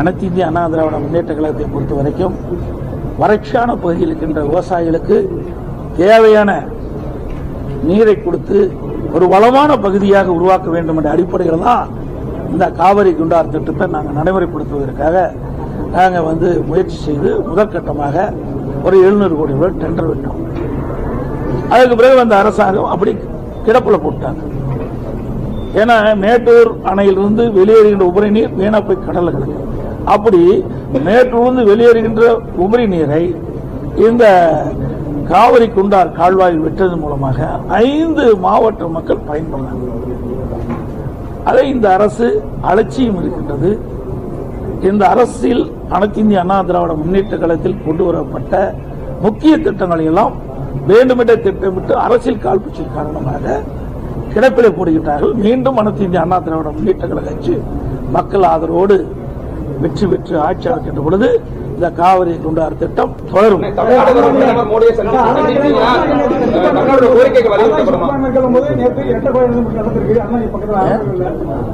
அனைத்து இந்திய அண்ணா திராவிட முன்னேற்ற கழகத்தை பொறுத்த வரைக்கும் வறட்சியான பகுதியில் இருக்கின்ற விவசாயிகளுக்கு தேவையான நீரை கொடுத்து ஒரு வளமான பகுதியாக உருவாக்க வேண்டும் என்ற அடிப்படையில் தான் இந்த காவிரி குண்டார் திட்டத்தை நாங்கள் நடைமுறைப்படுத்துவதற்காக நாங்கள் வந்து முயற்சி செய்து முதற்கட்டமாக ஒரு எழுநூறு கோடி ரூபாய் டெண்டர் விட்டோம். அதுக்கு பிறகு அந்த அரசாங்கம் அப்படி கிடப்புல போட்டாங்க. ஏன்னா மேட்டூர் அணையிலிருந்து வெளியேறுகின்ற உபரி நீர் வீணா போய் கடலில் கிடக்கு அப்படி மேட்டூர்ந்து வெளியேறுகின்ற உபரி நீரை இந்த காவிரி குண்டார் கால்வாயில் வெட்டது மூலமாக ஐந்து மாவட்ட மக்கள் பயன்படுறாங்க அதை இந்த அரசு அலட்சியம் இருக்கின்றது. இந்த அரசில் அனைத்து இந்திய அண்ணா திராவிட முன்னேற்ற கழகத்தில் கொண்டு வரப்பட்ட முக்கிய திட்டங்களை எல்லாம் வேண்டுமென்றே திட்டமிட்டு அரசியல் காழ்ப்புச்சின் காரணமாக கிடப்பிலே போடுகின்றார்கள் மீண்டும் அனைத்து இந்திய அண்ணா திராவிட முன்னேற்ற கழக கட்சி மக்கள் ஆதரவோடு வெற்றி பெற்று ஆட்சி அமைக்கின்ற பொழுது இந்த காவிரி குண்டார் திட்டம் தொடரும். கோரிக்கைகள் வலியுறுத்தப்படுமா? மேற்கொள்ளும் போது நேற்று எட்டப்பாளையம் நடந்திருக்கு. அருணாச்சி பக்கத்தில் ஆவடியில்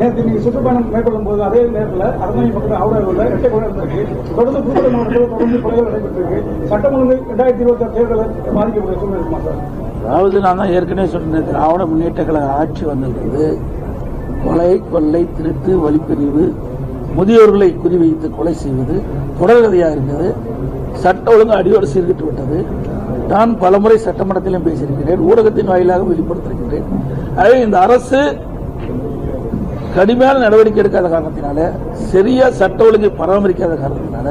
நேற்று நீங்க சுற்றுப்பயணம் மேற்கொள்ளும் போது அதே நேரத்தில் அருணாச்சி பக்கத்தில் ஆவடியில் எட்டப்பாளையம் நடந்திருக்கு தொடர்ந்து புதுக்கோட்டை மாவட்டத்தில் தொடர்ந்து கொலைகள் நடைபெற்றிருக்கு. சட்டம் ஒழுங்கு ரெண்டாயிரத்தி இருபத்தி ஆறு தேர்தலை பாதிக்கக்கூடிய சூழ்நிலை இருக்குமா சார்? அதாவது நான் தான் ஏற்கனவே சொன்னேன் திராவிட முன்னேற்ற கழக ஆட்சி வந்திருக்கிறது கொலை கொள்ளை திருட்டு வழிப்பிரிவு முதியோர்களை குறிவைத்து கொலை செய்வது தொடர்கதையாக இருந்தது சட்ட ஒழுங்கு அடியோடு சீர்கிட்டு விட்டது நான் பலமுறை சட்டமன்றத்திலும் பேசியிருக்கிறேன் ஊடகத்தின் வாயிலாக வெளிப்படுத்திருக்கிறேன் எனவே இந்த அரசு கடுமையான நடவடிக்கை எடுக்காத காரணத்தினால சரியா சட்ட ஒழுங்கை பராமரிக்காத காரணத்தினால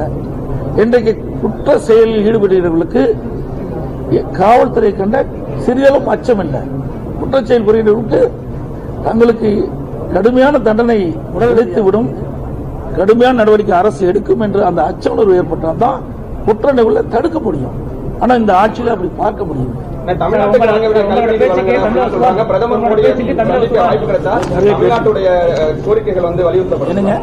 இன்றைக்கு குற்ற செயலில் ஈடுபடுகிறவர்களுக்கு காவல்துறை கண்ட சிறிதளவும் அச்சம் இல்லை. குற்றச்செயல் புரிகிறவர்களுக்கு தங்களுக்கு கடுமையான தண்டனை உடனடித்து விடும் கடுமையான நடவடிக்கை அரசு எடுக்கும் என்று அந்த அச்ச உணர்வு ஏற்பட்டால் தான் குற்ற நிகழ்வை தடுக்க முடியும். ஆனா இந்த ஆட்சியில் அப்படி பார்க்க முடியும் கோரிக்கைகள் வந்து வலியுறுத்தப்படும் என்னங்க?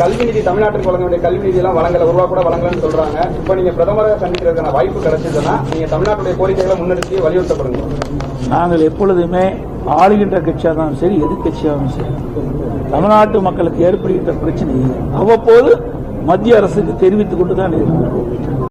கல்வி நிதி தமிழ்நாட்டுக்கு வழங்க வேண்டிய கல்வி நிதி எல்லாம் வழங்கல ஒரு கூட வழங்கலன்னு சொல்றாங்க. இப்ப நீங்க பிரதமரை சந்திக்கிறதுக்கான வாய்ப்பு கிடைச்சதுன்னா நீங்க தமிழ்நாட்டுடைய கோரிக்கைகளை முன்னெடுத்து வலியுறுத்தப்படுங்க. நாங்கள் எப்பொழுதுமே ஆளுகின்ற கட்சியாகவும் சரி எதிர்கட்சியாகவும் சரி தமிழ்நாட்டு மக்களுக்கு ஏற்படுகின்ற பிரச்சனையை அவ்வப்போது மத்திய அரசுக்கு தெரிவித்துக் கொண்டு தான் இருக்கிறோம்